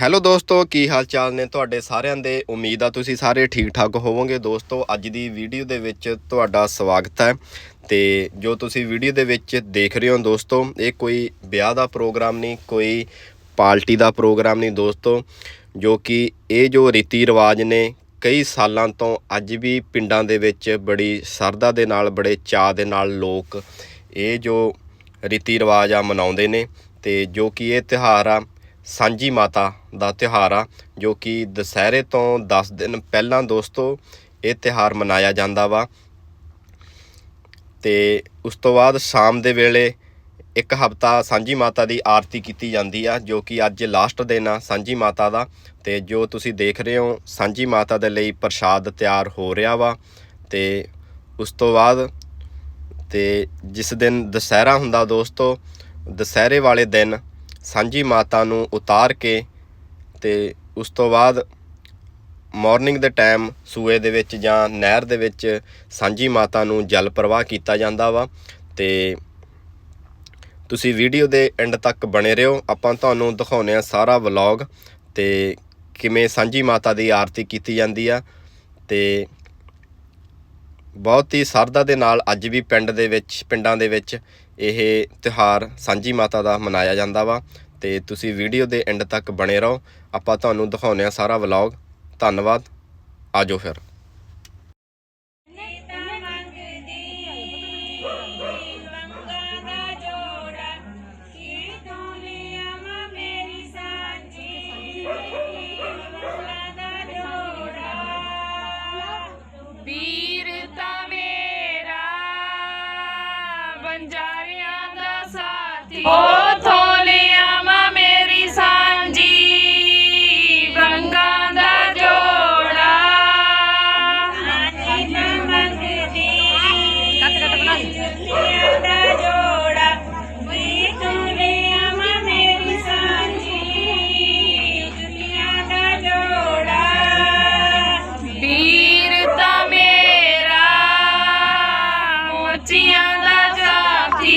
Hello ਦੋਸਤੋ, ਕੀ ਹਾਲ ਚਾਲ ਨੇ ਤੁਹਾਡੇ ਸਾਰਿਆਂ ਦੇ? ਉਮੀਦ ਆ ਤੁਸੀਂ ਸਾਰੇ ਠੀਕ ਠਾਕ ਹੋਵੋਗੇ। ਦੋਸਤੋ, ਅੱਜ ਦੀ ਵੀਡੀਓ ਦੇ ਵਿੱਚ ਤੁਹਾਡਾ ਸਵਾਗਤ ਹੈ। ਤੇ ਜੋ ਤੁਸੀਂ ਵੀਡੀਓ ਦੇ ਵਿੱਚ ਦੇਖ ਰਹੇ ਹੋ ਦੋਸਤੋ, ਇਹ ਕੋਈ ਵਿਆਹ ਦਾ ਪ੍ਰੋਗਰਾਮ ਨਹੀਂ, ਕੋਈ ਪਾਰਟੀ ਦਾ ਪ੍ਰੋਗਰਾਮ ਨਹੀਂ ਦੋਸਤੋ, ਜੋ ਕਿ ਇਹ ਜੋ ਰੀਤੀ ਰਿਵਾਜ ਨੇ, ਕਈ ਸਾਲਾਂ ਤੋਂ ਅੱਜ ਵੀ ਪਿੰਡਾਂ ਦੇ ਵਿੱਚ ਬੜੀ ਸਰਦਾ ਦੇ ਨਾਲ, ਬੜੇ ਚਾਅ ਦੇ ਨਾਲ ਲੋਕ ਇਹ ਜੋ ਰੀਤੀ ਰਿਵਾਜ ਆ ਮਨਾਉਂਦੇ ਨੇ। ਤੇ ਜੋ ਕਿ ਇਹ ਤਿਉਹਾਰ ਆ ਸਾਂਝੀ ਮਾਤਾ ਦਾ ਤਿਉਹਾਰ ਆ, ਜੋ ਕਿ ਦੁਸਹਿਰੇ ਤੋਂ 10 ਦਿਨ ਪਹਿਲਾਂ ਦੋਸਤੋ ਇਹ ਤਿਉਹਾਰ ਮਨਾਇਆ ਜਾਂਦਾ ਵਾ। ਤੇ ਉਸ ਤੋਂ ਬਾਅਦ ਸ਼ਾਮ ਦੇ ਵੇਲੇ ਇੱਕ ਹਫਤਾ ਸਾਂਝੀ ਮਾਤਾ ਦੀ ਆਰਤੀ ਕੀਤੀ ਜਾਂਦੀ ਆ, ਜੋ ਕਿ ਅੱਜ ਲਾਸਟ ਦਿਨ ਆ ਸਾਂਝੀ ਮਾਤਾ ਦਾ। ਤੇ ਜੋ ਤੁਸੀਂ ਦੇਖ ਰਹੇ ਹੋ, ਸਾਂਝੀ ਮਾਤਾ ਦੇ ਲਈ ਪ੍ਰਸ਼ਾਦ ਤਿਆਰ ਹੋ ਰਿਹਾ ਵਾ। ਤੇ ਉਸ ਤੋਂ ਬਾਅਦ ਤੇ ਜਿਸ ਦਿਨ ਦੁਸਹਿਰਾ ਹੁੰਦਾ ਦੋਸਤੋ, ਦੁਸਹਿਰੇ ਵਾਲੇ ਦਿਨ ਸਾਂਝੀ ਮਾਤਾ ਨੂੰ ਉਤਾਰ ਕੇ ਤੇ ਉਸ ਤੋਂ ਬਾਅਦ ਮਾਰਨਿੰਗ ਦੇ ਟਾਈਮ ਸੂਏ ਦੇ ਵਿੱਚ ਜਾਂ ਨਹਿਰ ਦੇ ਵਿੱਚ ਸਾਂਝੀ ਮਾਤਾ ਨੂੰ ਜਲ ਪ੍ਰਵਾਹ ਕੀਤਾ ਜਾਂਦਾ ਵਾ ਤੇ ਤੁਸੀਂ ਵੀਡੀਓ ਦੇ ਐਂਡ ਤੱਕ ਬਣੇ ਰਹੋ। ਆਪਾਂ ਤੁਹਾਨੂੰ ਦਿਖਾਉਂਦੇ ਆ ਸਾਰਾ ਵਲੌਗ ਤੇ ਕਿਵੇਂ ਸਾਂਝੀ ਮਾਤਾ ਦੀ ਆਰਤੀ ਕੀਤੀ ਜਾਂਦੀ ਆ ਤੇ ਬਹੁਤ ਹੀ ਸਰਦਾ ਦੇ ਨਾਲ ਅੱਜ ਵੀ ਪਿੰਡ ਦੇ ਵਿੱਚ, ਪਿੰਡਾਂ ਦੇ ਵਿੱਚ ਇਹ ਤਿਉਹਾਰ ਸਾਂਝੀ ਮਾਤਾ ਦਾ ਮਨਾਇਆ ਜਾਂਦਾ ਵਾ ਤੇ ਤੁਸੀਂ ਵੀਡੀਓ ਦੇ ਐਂਡ ਤੱਕ ਬਣੇ ਰਹੋ। ਆਪਾਂ ਤੁਹਾਨੂੰ ਦਿਖਾਉਂਦੇ ਆ ਸਾਰਾ ਵਲੌਗ। ਧੰਨਵਾਦ। ਆਜੋ ਫਿਰ। ਵੀਰ ਸਾਥੀ ਥੋਲਿਆ ਮਾ ਮੇਰੀ ਸਾਂਝੀ ਬੰਗਾ ਦਾ ਜੋੜਾ। ਸਾਂਝੀ ਨਾ ਮੰਗਦੀ ਕੱਟ ਕੱਟ, ਬਣਾ ਦਾ ਜੋੜਾ ਵੀਰ ਥੋਲਿਆ ਮਾ ਮੇਰੀ ਸਾਂਝੀ ਦੁਨੀਆ ਦਾ ਜੋੜਾ। ਵੀਰ ਤਾਂ ਮੇਰਾ, ਮੋਚੀਆਂ ਦਾ ਜਾਤੀ।